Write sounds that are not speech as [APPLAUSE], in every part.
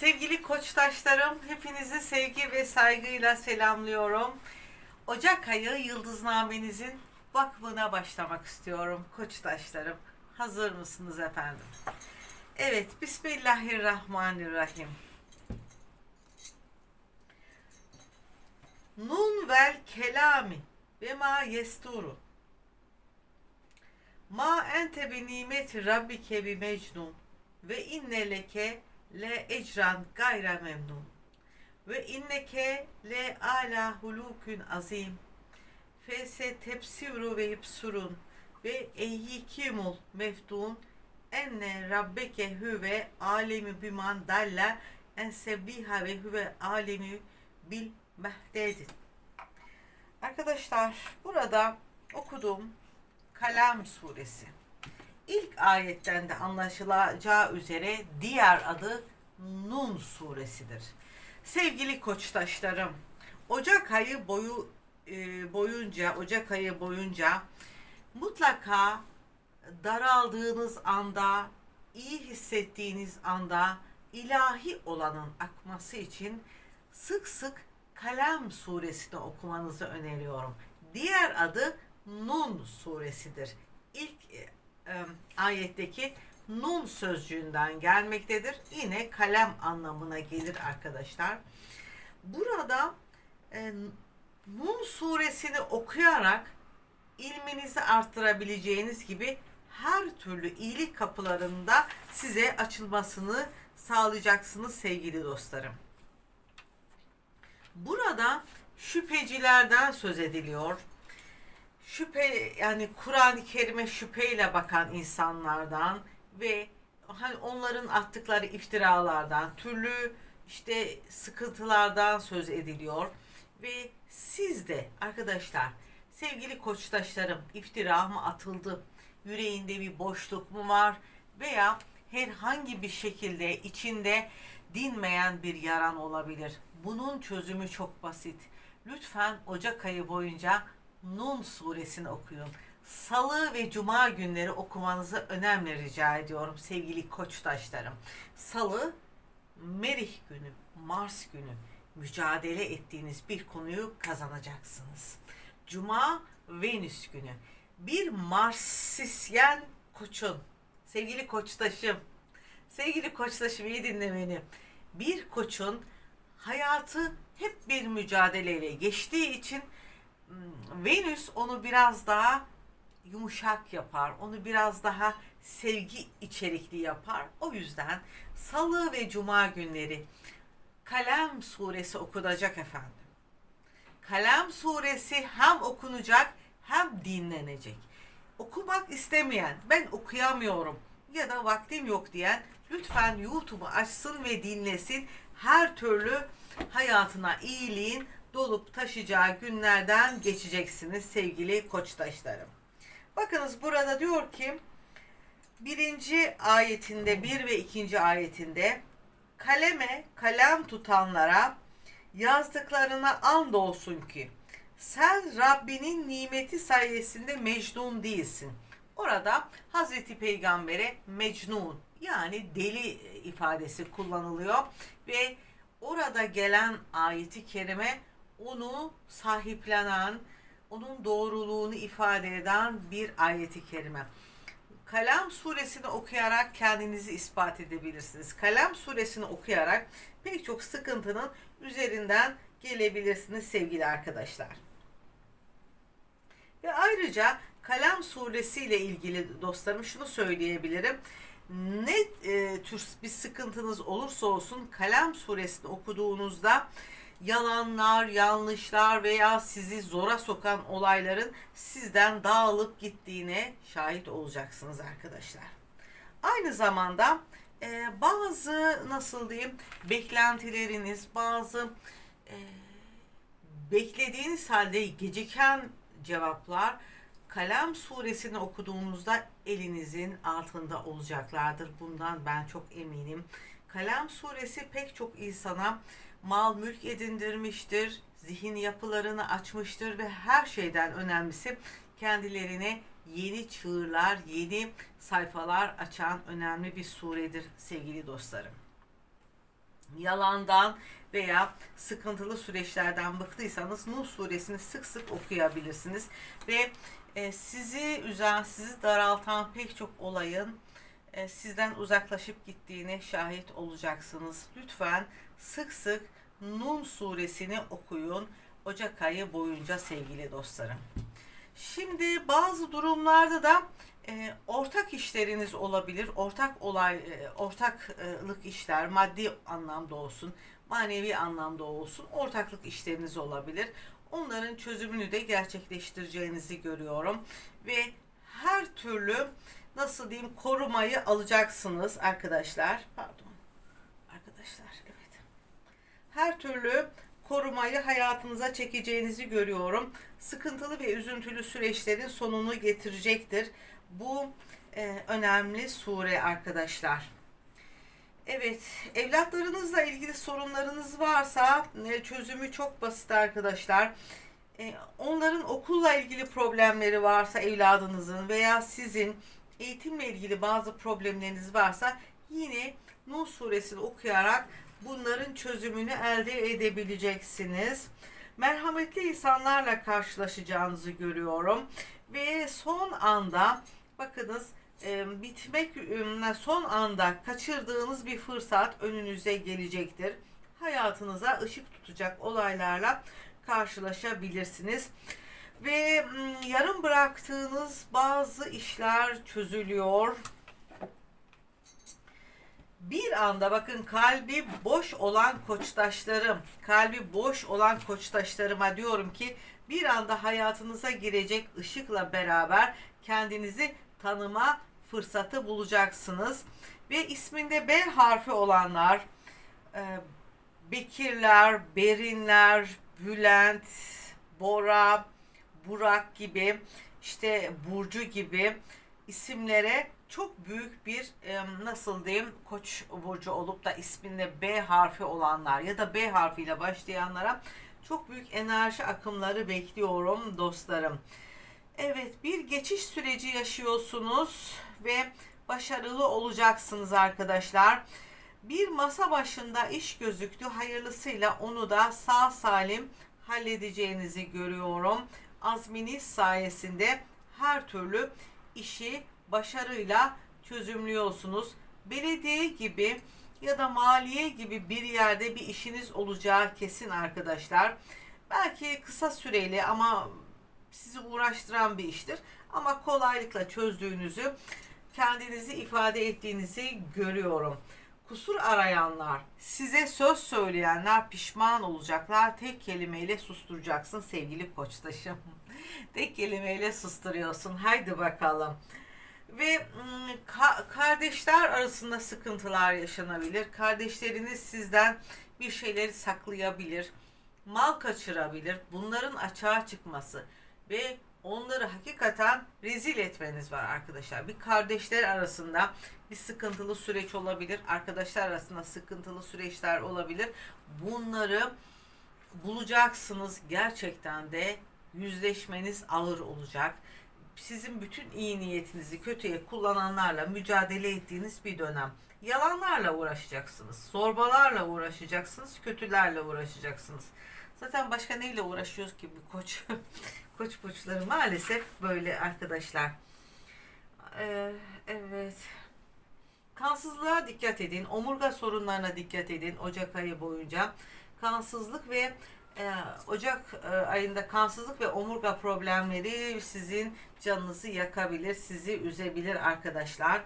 Sevgili koçtaşlarım, hepinizi sevgi ve saygıyla selamlıyorum. Ocak ayı yıldıznamenizin vakfına başlamak istiyorum koçtaşlarım. Hazır mısınız efendim? Evet, Bismillahirrahmanirrahim. Nun vel kelami ve ma yesturu. Ma ente bi nimeti rabbike bi mecnun ve inne leke le ecran gayra memnun ve inneke le ala hulukün azim. Fese tepsiru ve yipsurun ve eyyikimul meftun. Enne rabbeke hüve alemi biman dalla. En sebbiha ve hüve alemi bil mehdedin. Arkadaşlar burada okuduğum Kalem suresi. İlk ayetten de anlaşılacağı üzere diğer adı Nun suresidir. Sevgili koçtaşlarım, Ocak ayı boyu e, boyunca, Ocak ayı boyunca mutlaka daraldığınız anda, iyi hissettiğiniz anda ilahi olanın akması için sık sık Kalem suresini okumanızı öneriyorum. Diğer adı Nun suresidir. İlk e, ayetteki nun sözcüğünden gelmektedir. Yine kalem anlamına gelir arkadaşlar. Burada e, Nun suresini okuyarak ilminizi arttırabileceğiniz gibi her türlü iyilik kapılarında size açılmasını sağlayacaksınız sevgili dostlarım. Burada şüphecilerden söz ediliyor şüphe yani Kur'an-ı Kerim'e şüpheyle bakan insanlardan ve hani onların attıkları iftiralardan, türlü işte sıkıntılardan söz ediliyor ve siz de arkadaşlar sevgili koçtaşlarım iftira mı atıldı? Yüreğinde bir boşluk mu var? Veya herhangi bir şekilde içinde dinmeyen bir yaran olabilir. Bunun çözümü çok basit. Lütfen Ocak ayı boyunca Nun suresini okuyun. Salı ve cuma günleri okumanızı önemli rica ediyorum sevgili koçtaşlarım. Salı Merih günü, Mars günü mücadele ettiğiniz bir konuyu kazanacaksınız. Cuma Venüs günü. Bir Marsisyen koçun, sevgili koçtaşım, sevgili koçtaşım iyi dinle beni. Bir koçun hayatı hep bir mücadeleyle geçtiği için Venüs onu biraz daha yumuşak yapar. Onu biraz daha sevgi içerikli yapar. O yüzden salı ve cuma günleri Kalem suresi okunacak efendim. Kalem suresi hem okunacak hem dinlenecek. Okumak istemeyen, ben okuyamıyorum ya da vaktim yok diyen lütfen YouTube'u açsın ve dinlesin. Her türlü hayatına iyiliğin dolup taşacağı günlerden geçeceksiniz sevgili koçtaşlarım. Bakınız burada diyor ki birinci ayetinde bir ve ikinci ayetinde kaleme kalem tutanlara yazdıklarına and olsun ki sen Rabbinin nimeti sayesinde mecnun değilsin. Orada Hazreti Peygamber'e mecnun yani deli ifadesi kullanılıyor ve orada gelen ayeti kerime onu sahiplenen, onun doğruluğunu ifade eden bir ayeti kerime. Kalem suresini okuyarak kendinizi ispat edebilirsiniz. Kalem suresini okuyarak pek çok sıkıntının üzerinden gelebilirsiniz sevgili arkadaşlar. Ve ayrıca Kalem suresi ile ilgili dostlarım şunu söyleyebilirim. Ne e, tür bir sıkıntınız olursa olsun Kalem suresini okuduğunuzda yalanlar, yanlışlar veya sizi zora sokan olayların sizden dağılıp gittiğine şahit olacaksınız arkadaşlar. Aynı zamanda e, bazı nasıl diyeyim beklentileriniz, bazı e, beklediğiniz halde geciken cevaplar Kalem suresini okuduğunuzda elinizin altında olacaklardır. Bundan ben çok eminim. Kalem suresi pek çok insana mal mülk edindirmiştir, zihin yapılarını açmıştır ve her şeyden önemlisi kendilerine yeni çığırlar, yeni sayfalar açan önemli bir suredir sevgili dostlarım. yalandan veya sıkıntılı süreçlerden bıktıysanız Nuh suresini sık sık okuyabilirsiniz ve e, sizi üzen, sizi daraltan pek çok olayın e, sizden uzaklaşıp gittiğine şahit olacaksınız. Lütfen sık sık Nun suresini okuyun Ocak ayı boyunca sevgili dostlarım. Şimdi bazı durumlarda da e, ortak işleriniz olabilir. Ortak olay, e, ortaklık işler, maddi anlamda olsun, manevi anlamda olsun, ortaklık işleriniz olabilir. Onların çözümünü de gerçekleştireceğinizi görüyorum ve her türlü nasıl diyeyim korumayı alacaksınız arkadaşlar. Pardon. Arkadaşlar. Her türlü korumayı hayatınıza çekeceğinizi görüyorum. Sıkıntılı ve üzüntülü süreçlerin sonunu getirecektir. Bu e, önemli sure arkadaşlar. Evet, evlatlarınızla ilgili sorunlarınız varsa e, çözümü çok basit arkadaşlar. E, onların okulla ilgili problemleri varsa evladınızın veya sizin eğitimle ilgili bazı problemleriniz varsa yine Nuh suresini okuyarak bunların çözümünü elde edebileceksiniz. Merhametli insanlarla karşılaşacağınızı görüyorum ve son anda bakınız e, bitmek e, son anda kaçırdığınız bir fırsat önünüze gelecektir. Hayatınıza ışık tutacak olaylarla karşılaşabilirsiniz. Ve yarım bıraktığınız bazı işler çözülüyor. Bir anda bakın kalbi boş olan koçtaşlarım, kalbi boş olan koçtaşlarıma diyorum ki bir anda hayatınıza girecek ışıkla beraber kendinizi tanıma fırsatı bulacaksınız. Ve isminde B harfi olanlar, e, Bekirler, Berinler, Bülent, Bora, Burak gibi, işte Burcu gibi isimlere çok büyük bir nasıl diyeyim koç burcu olup da isminde B harfi olanlar ya da B harfiyle başlayanlara çok büyük enerji akımları bekliyorum dostlarım. Evet bir geçiş süreci yaşıyorsunuz ve başarılı olacaksınız arkadaşlar. Bir masa başında iş gözüktü. Hayırlısıyla onu da sağ salim halledeceğinizi görüyorum. Azminiz sayesinde her türlü işi başarıyla çözümlüyorsunuz. Belediye gibi ya da maliye gibi bir yerde bir işiniz olacağı kesin arkadaşlar. Belki kısa süreli ama sizi uğraştıran bir iştir. Ama kolaylıkla çözdüğünüzü, kendinizi ifade ettiğinizi görüyorum. Kusur arayanlar, size söz söyleyenler pişman olacaklar. Tek kelimeyle susturacaksın sevgili koçtaşım. [LAUGHS] Tek kelimeyle susturuyorsun. Haydi bakalım. Ve ka- kardeşler arasında sıkıntılar yaşanabilir. Kardeşleriniz sizden bir şeyleri saklayabilir. Mal kaçırabilir. Bunların açığa çıkması ve onları hakikaten rezil etmeniz var arkadaşlar. Bir kardeşler arasında bir sıkıntılı süreç olabilir. Arkadaşlar arasında sıkıntılı süreçler olabilir. Bunları bulacaksınız. Gerçekten de yüzleşmeniz ağır olacak. Sizin bütün iyi niyetinizi kötüye kullananlarla mücadele ettiğiniz bir dönem. Yalanlarla uğraşacaksınız. Zorbalarla uğraşacaksınız. Kötülerle uğraşacaksınız. Zaten başka neyle uğraşıyoruz ki bu koç? [LAUGHS] koç burçları maalesef böyle arkadaşlar. Ee, evet. Kansızlığa dikkat edin. Omurga sorunlarına dikkat edin Ocak ayı boyunca. Kansızlık ve Ocak e, ayında kansızlık ve omurga problemleri sizin canınızı yakabilir, sizi üzebilir arkadaşlar.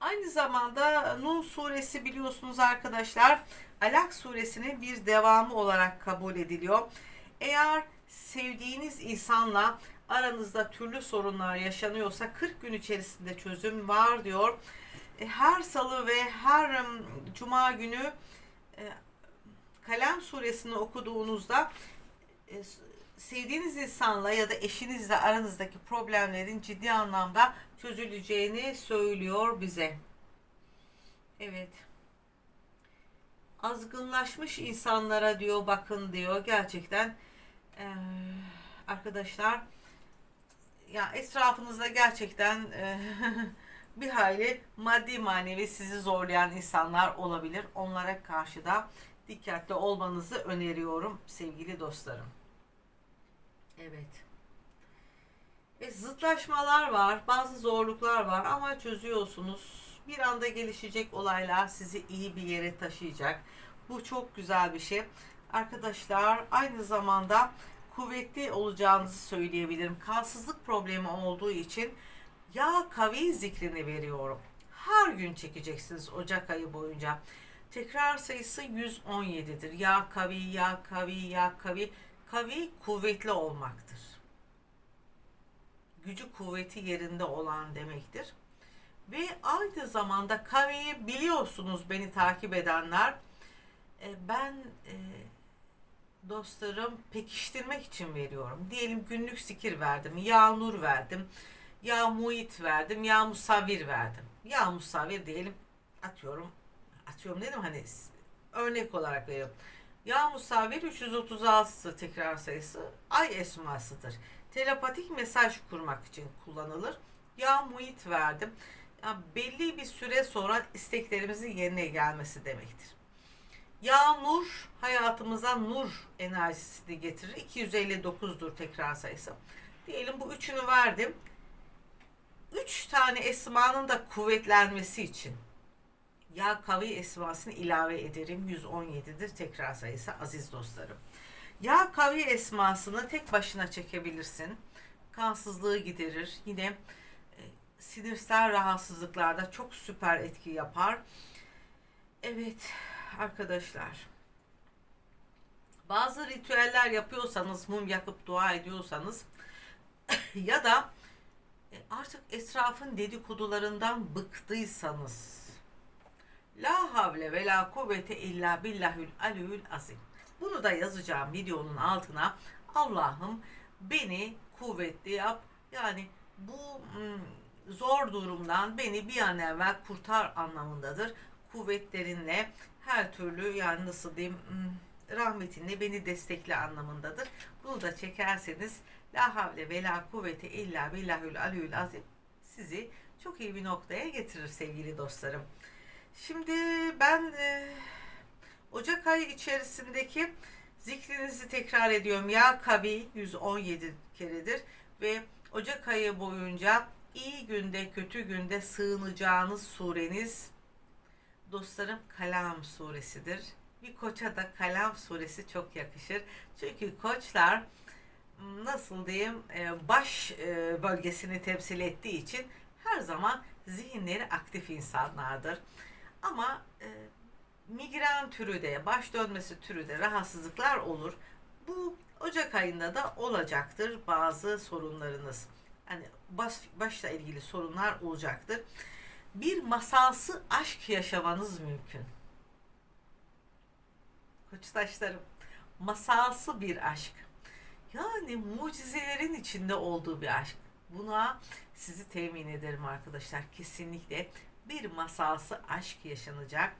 Aynı zamanda Nun suresi biliyorsunuz arkadaşlar Alak suresinin bir devamı olarak kabul ediliyor. Eğer sevdiğiniz insanla aranızda türlü sorunlar yaşanıyorsa 40 gün içerisinde çözüm var diyor. E, Her salı ve her cuma günü e, Kalem suresini okuduğunuzda e, sevdiğiniz insanla ya da eşinizle aranızdaki problemlerin ciddi anlamda çözüleceğini söylüyor bize. Evet. Azgınlaşmış insanlara diyor bakın diyor gerçekten eee, arkadaşlar ya etrafınızda gerçekten eee, [LAUGHS] bir hayli maddi manevi sizi zorlayan insanlar olabilir. Onlara karşı da dikkatli olmanızı öneriyorum sevgili dostlarım. Evet. Ve zıtlaşmalar var, bazı zorluklar var ama çözüyorsunuz. Bir anda gelişecek olaylar sizi iyi bir yere taşıyacak. Bu çok güzel bir şey. Arkadaşlar aynı zamanda kuvvetli olacağınızı söyleyebilirim. Kalsızlık problemi olduğu için yağ kavi zikrini veriyorum. Her gün çekeceksiniz Ocak ayı boyunca. Tekrar sayısı 117'dir. Yağ kavi, yağ kavi, yağ kavi. Kavi kuvvetli olmaktır. Gücü kuvveti yerinde olan demektir. Ve aynı zamanda kaviyi biliyorsunuz beni takip edenler. E, ben e, dostlarım pekiştirmek için veriyorum. Diyelim günlük sikir verdim, yağ nur verdim, yağ muhit verdim, yağ musavir verdim. Yağ musavir diyelim atıyorum, atıyorum dedim hani örnek olarak veriyorum. Yağ musavir 336 tekrar sayısı ay esmasıdır. Telepatik mesaj kurmak için kullanılır. Yağ muhit verdim. Yani belli bir süre sonra isteklerimizin yerine gelmesi demektir. Yağ nur hayatımıza nur enerjisini getirir. 259'dur tekrar sayısı. Diyelim bu üçünü verdim. Üç tane esmanın da kuvvetlenmesi için yağ kavi esmasını ilave ederim. 117'dir tekrar sayısı aziz dostlarım. Yağ kavi esmasını tek başına çekebilirsin. Kansızlığı giderir. Yine e, sinirsel rahatsızlıklarda çok süper etki yapar. Evet arkadaşlar. Bazı ritüeller yapıyorsanız, mum yakıp dua ediyorsanız [COUGHS] ya da e, artık etrafın dedikodularından bıktıysanız La havle ve la kuvvete illa billahül aliyül azim. Bunu da yazacağım videonun altına. Allah'ım beni kuvvetli yap. Yani bu mm, zor durumdan beni bir an evvel kurtar anlamındadır. Kuvvetlerinle her türlü yani nasıl diyeyim mm, rahmetinle beni destekle anlamındadır. Bunu da çekerseniz la havle ve la kuvvete illa billahül aliyül azim sizi çok iyi bir noktaya getirir sevgili dostlarım. Şimdi ben e, Ocak ayı içerisindeki zikrinizi tekrar ediyorum. Ya Kabi 117 keredir ve Ocak ayı boyunca iyi günde kötü günde sığınacağınız sureniz dostlarım Kalam suresidir. Bir koça da Kalam suresi çok yakışır. Çünkü koçlar nasıl diyeyim e, baş e, bölgesini temsil ettiği için her zaman zihinleri aktif insanlardır. Ama e, migren türü de, baş dönmesi türü de rahatsızlıklar olur. Bu Ocak ayında da olacaktır bazı sorunlarınız. Hani baş, başla ilgili sorunlar olacaktır. Bir masalsı aşk yaşamanız mümkün. Koçtaşlarım, masalsı bir aşk. Yani mucizelerin içinde olduğu bir aşk. Buna sizi temin ederim arkadaşlar. Kesinlikle bir masalsı aşk yaşanacak.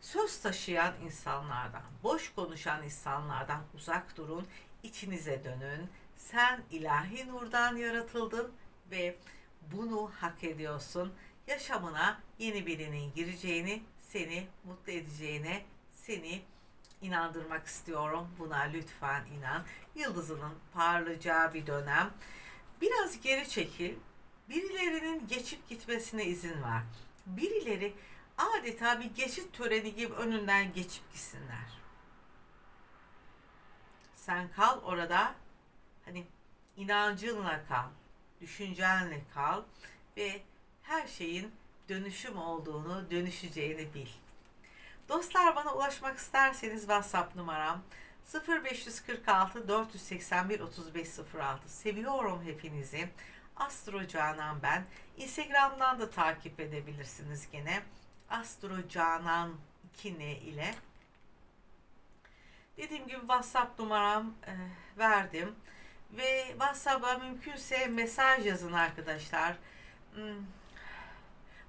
Söz taşıyan insanlardan, boş konuşan insanlardan uzak durun, içinize dönün. Sen ilahi nurdan yaratıldın ve bunu hak ediyorsun. Yaşamına yeni birinin gireceğini, seni mutlu edeceğine, seni inandırmak istiyorum. Buna lütfen inan. Yıldızının parlayacağı bir dönem. Biraz geri çekil. Birilerinin geçip gitmesine izin ver birileri adeta bir geçit töreni gibi önünden geçip gitsinler. Sen kal orada hani inancınla kal, düşüncenle kal ve her şeyin dönüşüm olduğunu, dönüşeceğini bil. Dostlar bana ulaşmak isterseniz WhatsApp numaram 0546 481 3506. Seviyorum hepinizi. Astro Canan ben. Instagram'dan da takip edebilirsiniz gene. Astro Canan 2N ile. Dediğim gibi WhatsApp numaram e, verdim. Ve WhatsApp'a mümkünse mesaj yazın arkadaşlar. Hmm.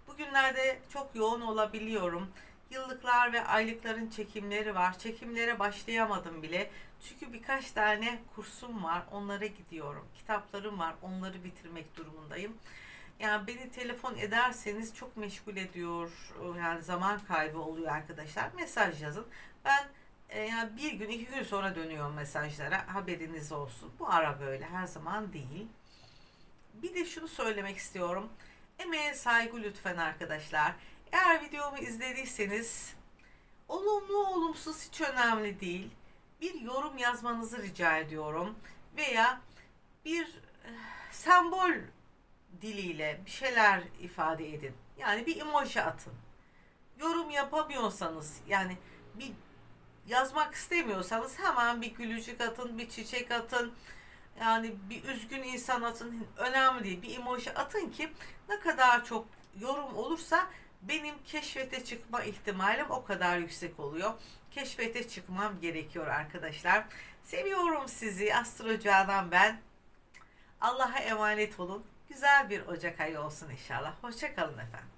Bugünlerde çok yoğun olabiliyorum. Yıllıklar ve aylıkların çekimleri var. Çekimlere başlayamadım bile. Çünkü birkaç tane kursum var. Onlara gidiyorum. Kitaplarım var. Onları bitirmek durumundayım. yani beni telefon ederseniz çok meşgul ediyor. Yani zaman kaybı oluyor arkadaşlar. Mesaj yazın. Ben e, yani bir gün iki gün sonra dönüyorum mesajlara. Haberiniz olsun. Bu ara böyle her zaman değil. Bir de şunu söylemek istiyorum. Emeğe saygı lütfen arkadaşlar. Eğer videomu izlediyseniz olumlu olumsuz hiç önemli değil. Bir yorum yazmanızı rica ediyorum. Veya bir eh, sembol diliyle bir şeyler ifade edin. Yani bir emoji atın. Yorum yapamıyorsanız yani bir yazmak istemiyorsanız hemen bir gülücük atın, bir çiçek atın. Yani bir üzgün insan atın. Önemli değil. Bir emoji atın ki ne kadar çok yorum olursa benim keşfete çıkma ihtimalim o kadar yüksek oluyor. Keşfete çıkmam gerekiyor arkadaşlar. Seviyorum sizi. Astro Canan ben. Allah'a emanet olun. Güzel bir Ocak ayı olsun inşallah. Hoşçakalın efendim.